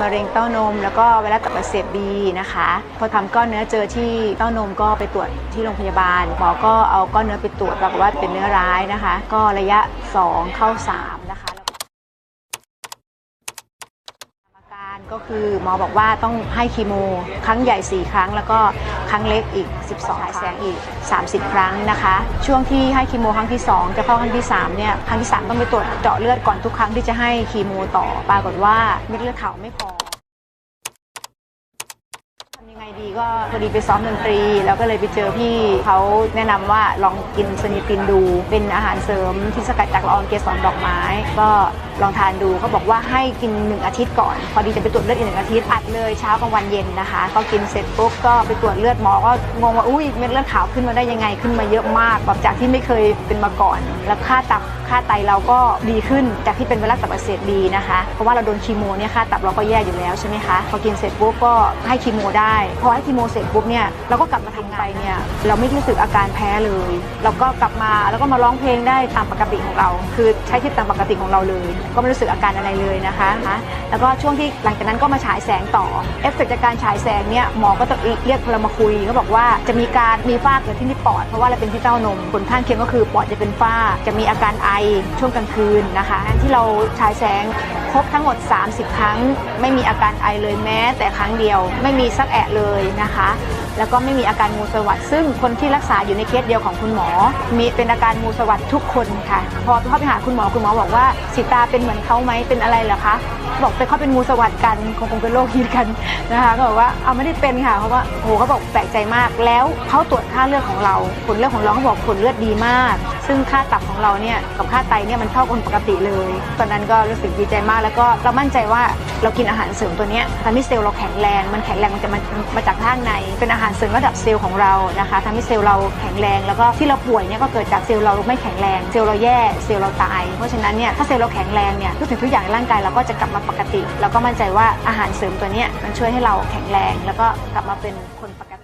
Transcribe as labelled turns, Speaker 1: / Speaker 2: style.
Speaker 1: มะเร็งเต้านม แล้วก็ไวรัสตับอักเสบบีนะคะพอทำก้อนเนื้อเจอที่เต้านมก็ไปตรวจที่โรงพยาบาลหมอก็เอาก้อนเนื้อไปตรวจปรากฏว่าเป็นเนื้อร้ายนะคะ ก็ระยะ 2 เข้า 3 นะคะ อา ก็คือหมอบอกว่าต้องให้คีโม ครั้งใหญ่ 4 ครั้ง แล้วก็ครั้งเล็กอีก 12ฉายแสงอีก 30 ครั้งนะคะ ช่วงที่ให้คีโมครั้งที่ 2 จะเข้าครั้งที่3เนี่ยครั้งที่ 3 ต้องไปตรวจเจาะเลือดก่อนทุกครั้งที่จะให้คีโมต่อปรากฏว่าเม็ดเลือดขาวไม่พอยังไงดีก็พอดีไปซ้อมดนตรี แล้วก็เลยไปเจอพี่เขาแนะนำว่าลองกินสนิตินดู เป็นอาหารเสริมที่สกัดจากละอองเกสรดอกไม้ ก็ ลองทานดูเขาบอกว่าให้กิน 1 อาทิตย์ก่อน พอดีจะไปตรวจเลือดอีกหนึ่งอาทิตย์อัดเลยเช้ากลางวันเย็นนะคะก็กินเสร็จปุ๊บก็ไปตรวจเลือดหมอก็งงว่าอุ้ยเม็ดเลือดขาวขึ้นมาได้ยังไงขึ้นมาเยอะมากแบบจากที่ไม่เคยเป็นมาก่อน แล้วค่าตับค่าไตเราก็ดีขึ้นจากที่เป็นไวรัสตับอักเสบบีนะคะเพราะว่าเราโดนคีโมเนี่ยค่าตับเราก็แย่อยู่แล้วใช่ไหมคะพอกินเสร็จปุ๊บก็ให้คีโมได้พอให้คีโมเสร็จปุ๊บเนี่ยเราก็กลับมาทำงานไปเนี่ยเราไม่รู้สึกอาการแพ้เลยเราก็กลับมาแล้วก็มาร้องเพลงได้ตามปกติของเรา คือใช้ชีวิตตามปกติของเราเลยก็ไม่รู้สึกอาการอะไรเลยนะคะ แล้วก็ช่วงที่หลังจากนั้นก็มาฉายแสงต่อ เอฟเฟกจากการฉายแสงเนี่ยหมอก็จะเรียกเรามาคุยเขาบอกว่าจะมีการมีฝ้าเกิดที่ที่ปอด เพราะว่าเราเป็นที่เต้านมผลข้างเคียงก็คือปอดจะเป็นฝ้า จะมีอาการไอช่วงกลางคืนนะคะที่เราฉายแสงครบทั้งหมด 30 ครั้ง ไม่มีอาการไอเลยแม้แต่ครั้งเดียว ไม่มีสักแอะเลยนะคะ แล้วก็ไม่มีอาการงูสวัสดซึ่งคนที่รักษาอยู่ในเคสเดียวของคุณหมอ มีเป็นอาการงูสวัสดทุกคนค่ะ พอเข้าไปหาคุณหมอคุณหมอบอกว่าสิตาเป็นเหมือนเขาไหมเป็นอะไรเหรอคะบอกไปเขาเป็นงูสวัสดกันคงคงเป็นโรคฮิตกันนะคะก็บอกว่าเอาไม่ได้เป็นค่ะเพราะว่าโอ้โหเขาบอกแปลกใจมากแล้วเขาตรวจค่าเลือดของเราผลเลือดของเราเขาบอกผลเลือดดีมาก ซึ่งค่าตับของเราเนี่ยกับค่าไตเนี่ยมันเท่าคนปกติเลย ตอนนั้นก็รู้สึกดีใจมาก แล้วก็เรามั่นใจว่าเรากินอาหารเสริมตัวเนี้ยทำให้เซลล์เราแข็งแรงมันแข็งแรงมันจะมามาจากข้างใน เป็นอาหารเสริมระดับเซลล์ของเรานะคะทำให้เซลล์เราแข็งแรง แล้วก็ที่เราป่วยเนี่ยก็เกิดจากเซลล์เราไม่แข็งแรง เซลล์เราแย่เซลล์เราตาย เพราะฉะนั้นเนี่ยถ้าเซลล์เราแข็งแรงเนี่ยทุกสิ่งทุกอย่างในร่างกายเราก็จะกลับมาปกติแล้วก็มั่นใจว่าอาหารเสริมตัวเนี้ยมันช่วยให้เราแข็งแรง แล้วก็กลับมาเป็นคนปกติ